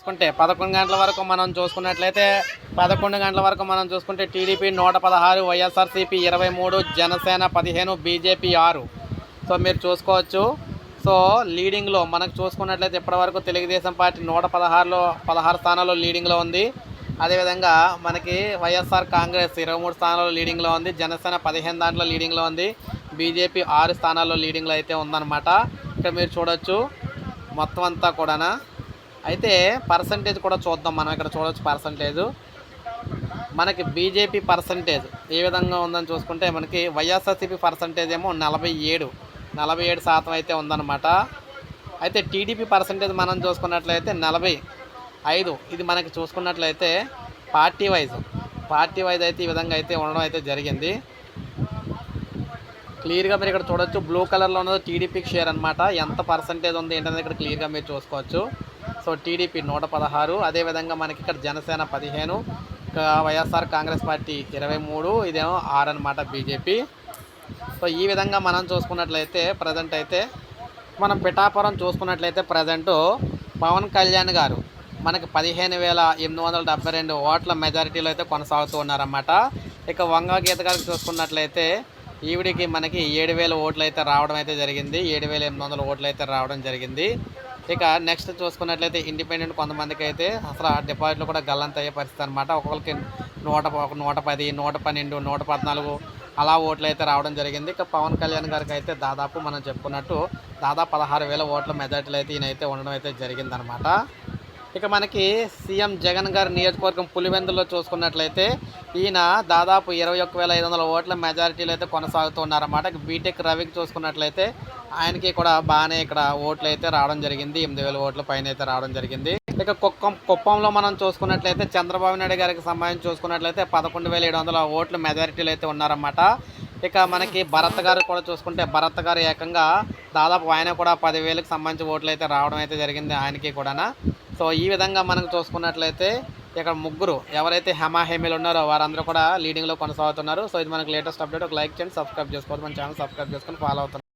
చూసుకుంటే పదకొండు గంటల వరకు మనం చూసుకున్నట్లయితే పదకొండు గంటల వరకు మనం చూసుకుంటే టీడీపీ నూట పదహారు వైఎస్ఆర్సీపీ ఇరవై మూడు జనసేన పదిహేను బీజేపీ ఆరు. సో మీరు చూసుకోవచ్చు. సో లీడింగ్లో మనకు చూసుకున్నట్లయితే ఇప్పటివరకు తెలుగుదేశం పార్టీ నూట పదహారులో పదహారు స్థానాల్లో లీడింగ్లో ఉంది. అదేవిధంగా మనకి వైఎస్ఆర్ కాంగ్రెస్ ఇరవై మూడు స్థానాల్లో లీడింగ్లో ఉంది. జనసేన పదిహేను దాంట్లో లీడింగ్లో ఉంది. బీజేపీ ఆరు స్థానాల్లో లీడింగ్లో అయితే ఉందన్నమాట. ఇక్కడ మీరు చూడొచ్చు. మొత్తం అంతా కూడానా? అయితే పర్సంటేజ్ కూడా చూద్దాం. మనం ఇక్కడ చూడవచ్చు పర్సంటేజ్ మనకి బీజేపీ పర్సంటేజ్ ఏ విధంగా ఉందని చూసుకుంటే మనకి వైఎస్ఆర్సీపీ పర్సంటేజ్ ఏమో నలభై ఏడు. నలభై ఏడు శాతం అయితే ఉందన్నమాట. అయితే టీడీపీ పర్సంటేజ్ మనం చూసుకున్నట్లయితే నలభై ఐదు. ఇది మనకి చూసుకున్నట్లయితే పార్టీ వైజ్ పార్టీ వైజ్ అయితే ఈ విధంగా అయితే ఉండడం అయితే జరిగింది. క్లియర్గా మీరు ఇక్కడ చూడొచ్చు. బ్లూ కలర్లో ఉన్నది టీడీపీకి షేర్ అనమాట ఎంత పర్సంటేజ్ ఉంది ఏంటనేది ఇక్కడ క్లియర్గా మీరు చూసుకోవచ్చు. సో టీడీపీ నూట పదహారు. అదేవిధంగా మనకి ఇక్కడ జనసేన పదిహేను వైఎస్ఆర్ కాంగ్రెస్ పార్టీ ఇరవై మూడు ఇదేమో ఆరు అనమాట బీజేపీ. సో ఈ విధంగా మనం చూసుకున్నట్లయితే ప్రజెంట్ అయితే మనం పిఠాపురం చూసుకున్నట్లయితే ప్రజెంట్ పవన్ కళ్యాణ్ గారు మనకి పదిహేను వేల ఎనిమిది వందల డెబ్బై రెండు ఓట్ల మెజారిటీలో అయితే కొనసాగుతూ ఉన్నారన్నమాట. ఇక వంగ గీత గారికి చూసుకున్నట్లయితే ఈవిడికి మనకి ఏడు వేల ఓట్లు అయితే రావడం అయితే జరిగింది. ఏడు వేల ఎనిమిది వందల ఓట్లు అయితే రావడం జరిగింది. ఇక నెక్స్ట్ చూసుకున్నట్లయితే ఇండిపెండెంట్ కొంతమందికి అయితే అసలు ఆ డిపాజిట్లు కూడా గల్లంత అయ్యే పరిస్థితి అనమాట ఒకరికి నూట ఒక నూట పది నూట పన్నెండు నూట పద్నాలుగు అలా ఓట్లు అయితే రావడం జరిగింది. ఇక పవన్ కళ్యాణ్ గారికి అయితే దాదాపు మనం చెప్పుకున్నట్టు దాదాపు పదహారు వేల ఓట్ల మెజార్టీలు అయితే ఈయనైతే అయితే ఉండడం అయితే జరిగిందనమాట ఇక మనకి సీఎం జగన్ గారి నియోజకవర్గం పులివెందులో చూసుకున్నట్లయితే ఈయన దాదాపు ఇరవై ఒక్క వేల ఐదు వందల ఓట్ల మెజారిటీలు అయితే కొనసాగుతున్నారన్నమాట బీటెక్ రవికి చూసుకున్నట్లయితే ఆయనకి కూడా బాగానే ఇక్కడ ఓట్లు అయితే రావడం జరిగింది. ఎనిమిది వేల ఓట్ల పైన అయితే రావడం జరిగింది. ఇక కుక్కం కుప్పంలో మనం చూసుకున్నట్లయితే చంద్రబాబు నాయుడు గారికి సంబంధించి చూసుకున్నట్లయితే పదకొండు వేల ఏడు వందల ఓట్లు మెజారిటీలు అయితే ఉన్నారన్నమాట. ఇక మనకి భరత్ గారు కూడా చూసుకుంటే భరత్ గారు ఏకంగా దాదాపు ఆయన కూడా పదివేలకు సంబంధించి ఓట్లు అయితే రావడం అయితే జరిగింది ఆయనకి కూడా సో ఈ విధంగా మనం చూసుకున్నట్లయితే ఇక్కడ ముగ్గురు ఎవరైతే హెమాహేమీలు ఉన్నారో వారందరూ కూడా లీడింగ్లో కొనసాగుతున్నారు. సో ఇది మనకి లేటెస్ట్ అప్డేట్. ఒక లైక్ చేయండి సబ్స్క్రైబ్ చేసుకోవద్దు. మన ఛానల్ సబ్స్క్రైబ్ చేసుకొని ఫాలో అవుతున్నారు